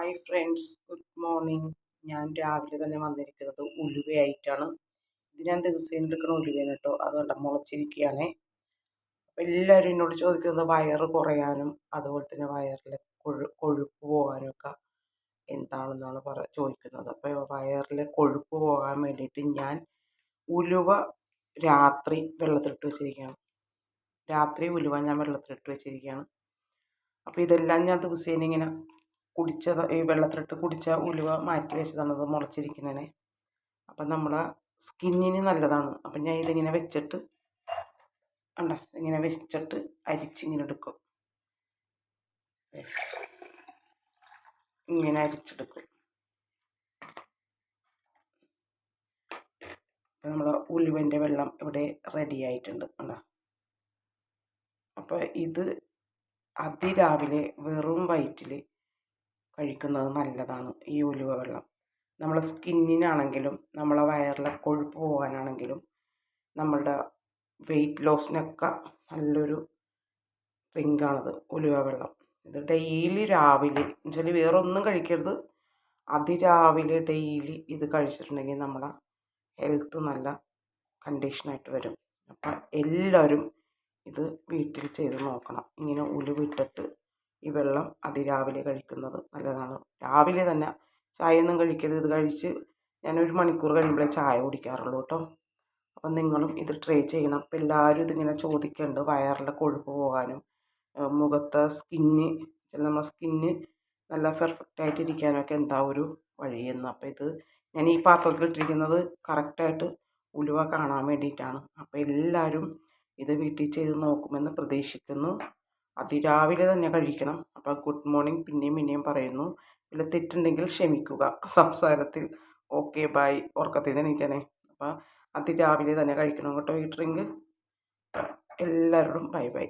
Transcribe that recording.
Hi friends good morning ഞാൻ രാവിലെ തന്നെ വന്നിരിക്കുന്നത് ഉലുവയായിട്ടാണ്. ഇത് ഞാൻ ദിവസം എടുക്കുന്ന ഉലുവയാണ് കേട്ടോ. അതുകൊണ്ട് മുളച്ചിരിക്കുകയാണ്. എല്ലാവരും എന്നോട് ചോദിക്കുന്നത് വയറ് കുറയാനും അതുപോലെ തന്നെ വയറിലെ കൊഴു കൊഴുപ്പ് പോകാനും ഒക്കെ എന്താണെന്നാണ് പറ ചോദിക്കുന്നത്. അപ്പോൾ വയറിലെ കൊഴുപ്പ് പോകാൻ വേണ്ടിയിട്ട് ഞാൻ ഉലുവ രാത്രി വെള്ളത്തിലിട്ട് വെച്ചിരിക്കുകയാണ്. രാത്രി ഉലുവ ഞാൻ വെള്ളത്തിലിട്ട് വെച്ചിരിക്കുകയാണ്. അപ്പോൾ ഇതെല്ലാം ഞാൻ ദിവസേന ഇങ്ങനെ കുടിച്ചത് ഈ വെള്ളത്തിലിട്ട് കുടിച്ച ഉലുവ മാറ്റി വെച്ചതാണ് അത് മുളച്ചിരിക്കുന്നതിനെ. അപ്പം നമ്മളെ സ്കിന്നിന് നല്ലതാണ്. അപ്പം ഞാൻ ഇതിങ്ങനെ വെച്ചിട്ട് ഉണ്ട ഇങ്ങനെ വെച്ചിട്ട് അരിച്ചിങ്ങനെ എടുക്കും. ഇങ്ങനെ അരിച്ചെടുക്കും. അപ്പം നമ്മുടെ ഉലുവന്റെ വെള്ളം ഇവിടെ റെഡി ആയിട്ടുണ്ട്. കണ്ട? അപ്പോൾ ഇത് അതിരാവിലെ വെറും വയറ്റിൽ കഴിക്കുന്നത് നല്ലതാണ് ഈ ഉലുവ വെള്ളം. നമ്മളെ സ്കിന്നിനാണെങ്കിലും നമ്മളെ വയറിലെ കൊഴുപ്പ് പോകാനാണെങ്കിലും നമ്മളുടെ വെയിറ്റ് ലോസിനൊക്കെ നല്ലൊരു ഡ്രിങ്കാണത് ഉലുവ വെള്ളം. ഇത് ഡെയിലി രാവിലെ എന്നുവെച്ചാൽ വേറൊന്നും കഴിക്കരുത്. അതിരാവിലെ ഡെയിലി ഇത് കഴിച്ചിട്ടുണ്ടെങ്കിൽ നമ്മളെ ഹെൽത്ത് നല്ല കണ്ടീഷനായിട്ട് വരും. അപ്പം എല്ലാവരും ഇത് വീട്ടിൽ ചെയ്ത് നോക്കണം. ഇങ്ങനെ ഉലുവിട്ടിട്ട് ഈ വെള്ളം അതിരാവിലെ കഴിക്കുന്നത് നല്ലതാണ്. രാവിലെ തന്നെ ചായയൊന്നും കഴിക്കരുത്. ഇത് കഴിച്ച് ഒരു മണിക്കൂർ കഴിയുമ്പോഴേ ചായ കുടിക്കാറുള്ളൂ കേട്ടോ. അപ്പം നിങ്ങളും ഇത് ട്രൈ ചെയ്യണം. അപ്പം എല്ലാവരും ഇതിങ്ങനെ ചോദിക്കുന്നുണ്ട് വയറിലെ കൊഴുപ്പ് പോകാനും മുഖത്തെ സ്കിന്ന് നമ്മുടെ സ്കിന്ന് നല്ല പെർഫെക്റ്റ് ആയിട്ട് ഇരിക്കാനൊക്കെ എന്താ ഒരു വഴിയെന്ന് അപ്പം ഇത് ഞാൻ ഈ പാത്രത്തിൽ ഇട്ടിരിക്കുന്നത് കറക്റ്റായിട്ട് ഉലുവ കാണാൻ വേണ്ടിയിട്ടാണ്. അപ്പോൾ എല്ലാവരും ഇത് വീട്ടിൽ ചെയ്ത് നോക്കുമെന്ന് പ്രതീക്ഷിക്കുന്നു. അതിരാവിലെ തന്നെ കഴിക്കണം. അപ്പോൾ ഗുഡ് മോർണിംഗ് പിന്നെയും പിന്നെയും പറയുന്നു. ഇതിൽ തെറ്റുണ്ടെങ്കിൽ ക്ഷമിക്കുക. സംസാരത്തിൽ ഓക്കെ ബൈ. ഉറക്കത്തിൽ നിന്ന് അപ്പോൾ അതിരാവിലെ തന്നെ കഴിക്കണം കേട്ടോ. ഈ ഡ്രിങ്ക്. എല്ലാവരോടും ബൈ ബൈ.